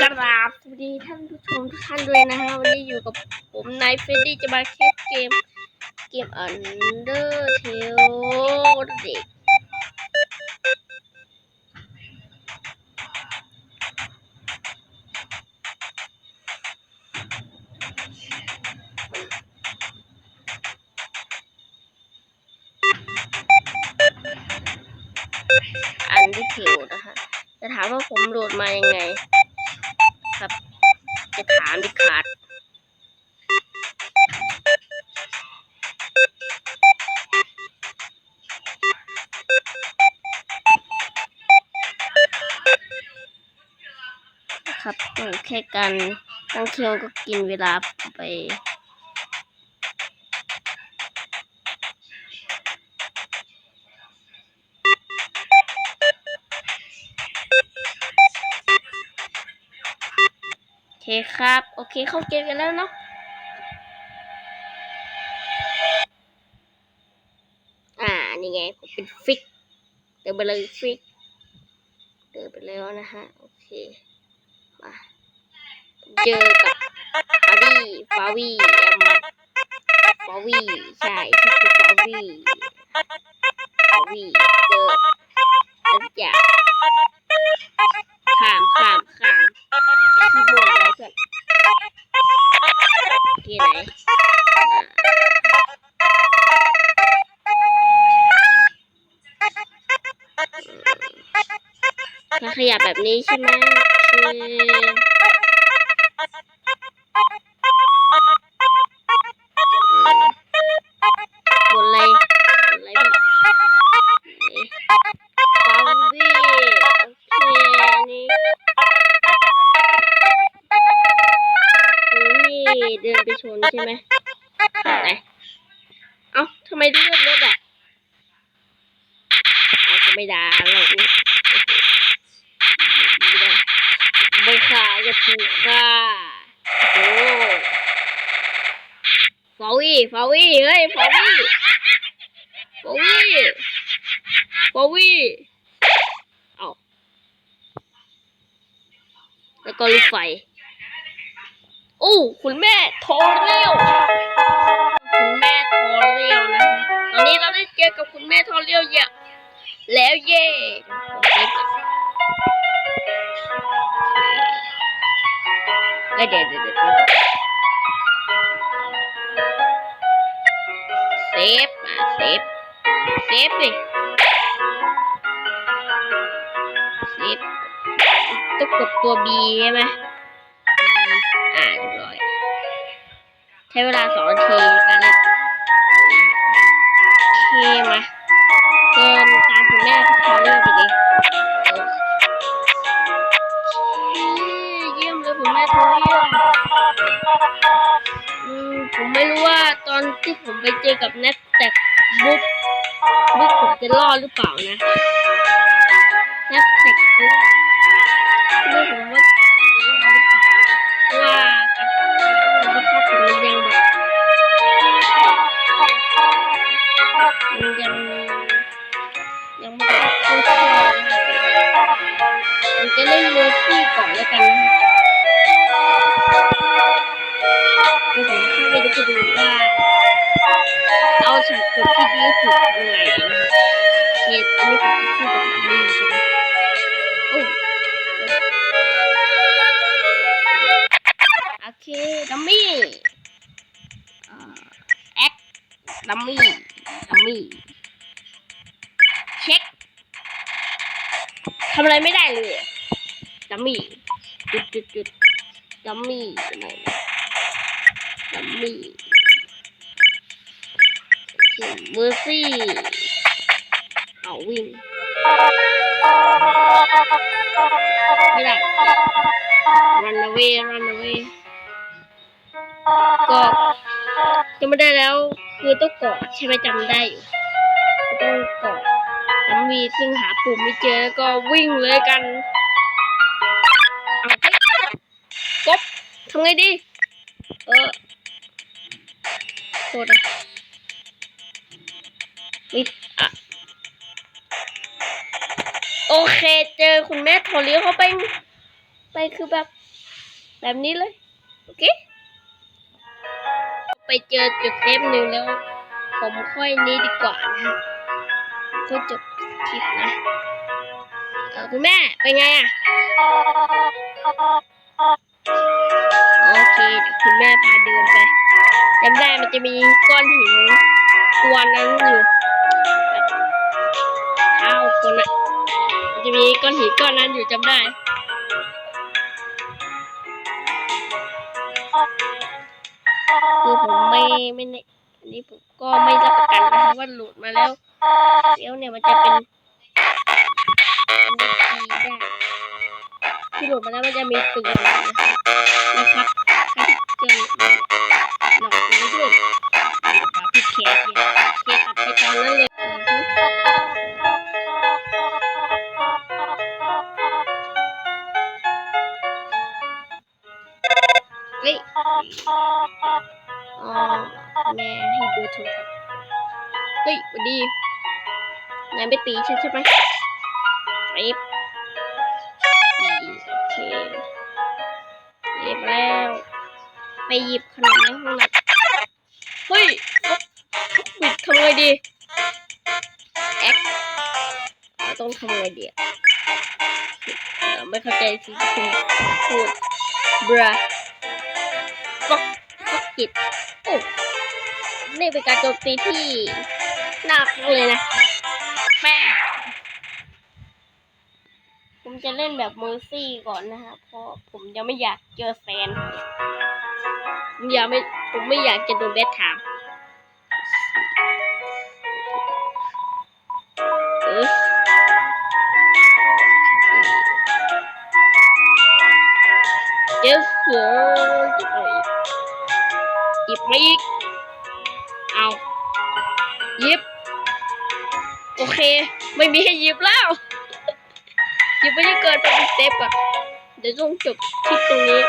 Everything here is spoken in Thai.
กราบสวัสดีท่านผู้ชมทุกท่านด้วยนะฮะวันนี้อยู่กับผมนายเฟรดดี้จะมาแคสเกม เกมอันเดอร์เทลเด็ก อันที่เทลนะฮะจะถามว่าผมโหลดมายังไง ครับ จะถามดิขาดครับแค่การตั้งเคียวก็กินเวลาไป เคครับ โอเคเข้าเกมกันแล้วเนาะอ่านี่ไงผมเป็นฟิกเดินไปเลยฟิกเดินไปแล้วนะฮะโอเคมาเจอกับฟาวีฟาวีแอมฟาวีใช่ชื่คือฟาวีฟาวีเจอสักอย่างข้า ที่ไหนอ่าถ้าขยับแบบนี้ใช่ไหมโอ เดินไปชนใช่ไหมไหนเอ้าทำไมเลือดลดอะเอาจะไม่ด่าเราอุ๊ยไม่ได้ไม่ฆ่าจะถูกฆ่าโอ้ฟาวี่ฟาวี่เฮ้ยฟาวี่ฟาวี่ฟาวี่เอาแล้วก็ลูกไฟโอ้คุณแม่โทรเร็วคุณแม่โทรเร็วนะตอนนี้เราได้เจอกับคุณแม่โทรเร็วเยอะแล้วเย่เอ้เดี๋ยวเดี๋ยวเดี๋ยวเซฟอะเซฟเซฟดิเซฟต้องกดตัว B ใช่ไหมอ่าเรียบร้อยใช้เวลาสองนาทีการเล่นโอเคมาเดินตามคุณแม่เขาเรียกไปดิเยี่ยมเลยคุณแม่เขาเรียกอืมผมไม่รู้ว่าตอนที่ผมไปเจอกับเน็ตแต่บุ๊กบุ๊กผมจะรอดหรือเปล่านะเน็ตแต่บุ๊ก มันยังยังไม่แบบเข้าใจมันจะเล่นโรซี่ก่อนแล้วกันนะคือผมเข้าไปดูดูว่าเอาฉากจบที่ดีสุดยังไงนะเคสอันนี้ผมพูดกับนนี่ใช่ไหมโอ้โอเคดัมมี่แอคดัมมี่ ดัมมี่เช็คทำอะไรไม่ได้เลยดัมมี่จุดจุดจุดดัมมี่ไหนดัมมี่เมอร์ซี่เอาวิ่งไม่ได้ run away run away ก็จำไม่ได้แล้ว คือต้องเกาะใช่ไหมจำได้อยู่ต้องเกาะแล้วมีซึ่งหาปุ่มไม่เจอแล้วก็วิ่งเลยกันเอาไปกบทำไงดี เออโทษนะมิดอะโอเคเจอคุณแม่โทรเลี้ยวเขาไปไปคือแบบ แบบนี้เลย โอเค ไปเจอจุดเซฟหนึ่งแล้ว ผมค่อยนี้ดีกว่านะก็จบคลิปนะเออคุณแม่เป็นไงอะโอเคเดี๋ยวคุณแม่พาเดินไปจำได้มันจะมีก้อนหินกวนนั้นอยู่เท้าคนอะมันจะมีก้อนหินก้อนนั้นอยู่จำได้ คือผมไม่ไม่ในอันนี้ผมก็ไม่รับประกันนะคะว่าหลุดมาแล้วเดี๋ยวเนี่ยมันจะเป็นทีได้ที่หลุดมาแล้วมันจะมีตึงนะคะนะครับ อ๋อแม่ให้ดูโทรศัพท์เฮ้ยสวัสดีนายไม่ตีฉันใช่ไหมไปบตีโอเคเรียบแล้ว ไปหยิบขนมในห้องนั้นเฮ้ยปิดทำไงดีแอคเราต้องทำไงดีไม่เข้าใจสิ่งที่คุณพูดบรา กกิดโอ้นี่เป็นการโจมตีที่หนักเลยนะแม่ผมจะเล่นแบบเมอร์ซี่ก่อนนะฮะเพราะผมยังไม่อยากเจอแซนผมอยากไม่ผมไม่อยากจะโดนแบทถามเออเจอเสือ เอายิบ โอเค ไม่มีให้ยิบแล้ว ยิบไม่ได้เกินไปเป็นเซฟก่อน เดี๋ยวต้องจบคลิปตรงนี้